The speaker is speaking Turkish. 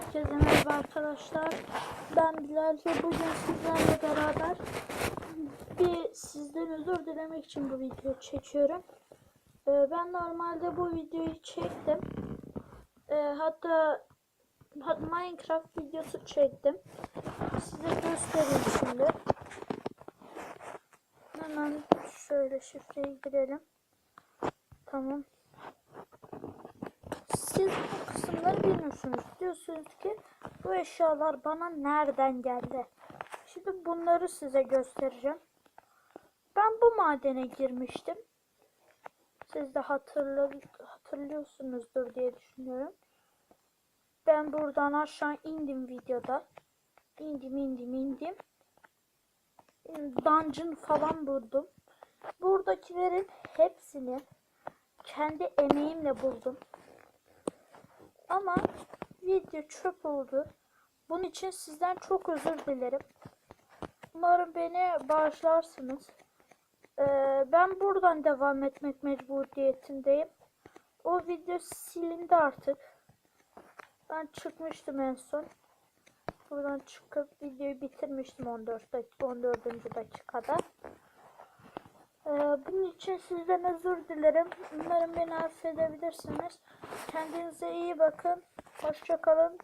Herkese merhaba arkadaşlar. Ben Bilal ve bugün sizlerle beraber bir sizden özür dilemek için bu videoyu çekiyorum. Ee, ben normalde bu videoyu çektim. Ee, hatta hat- Minecraft videosu çektim. Size göstereyim şimdi. Hemen şöyle şifreyi girelim. Tamam. Siz bu kısımları bilmiyorsunuz. Diyorsunuz ki bu eşyalar bana nereden geldi? Şimdi bunları size göstereceğim. Ben bu madene girmiştim. Siz de hatırla, hatırlıyorsunuzdur diye düşünüyorum. Ben buradan aşağı indim videoda. İndim indim indim. Dungeon falan buldum. Buradakilerin hepsini kendi emeğimle buldum. Ama video çöp oldu. Bunun için sizden çok özür dilerim. Umarım beni bağışlarsınız. Ee, ben buradan devam etmek mecburiyetindeyim. O video silindi artık. Ben çıkmıştım en son. Buradan çıkıp videoyu bitirmiştim 14 dakika 14. dakikada. Ee, bunun için sizden özür dilerim. Umarım beni affedebilirsiniz. Kendinize iyi bakın. Hoşçakalın.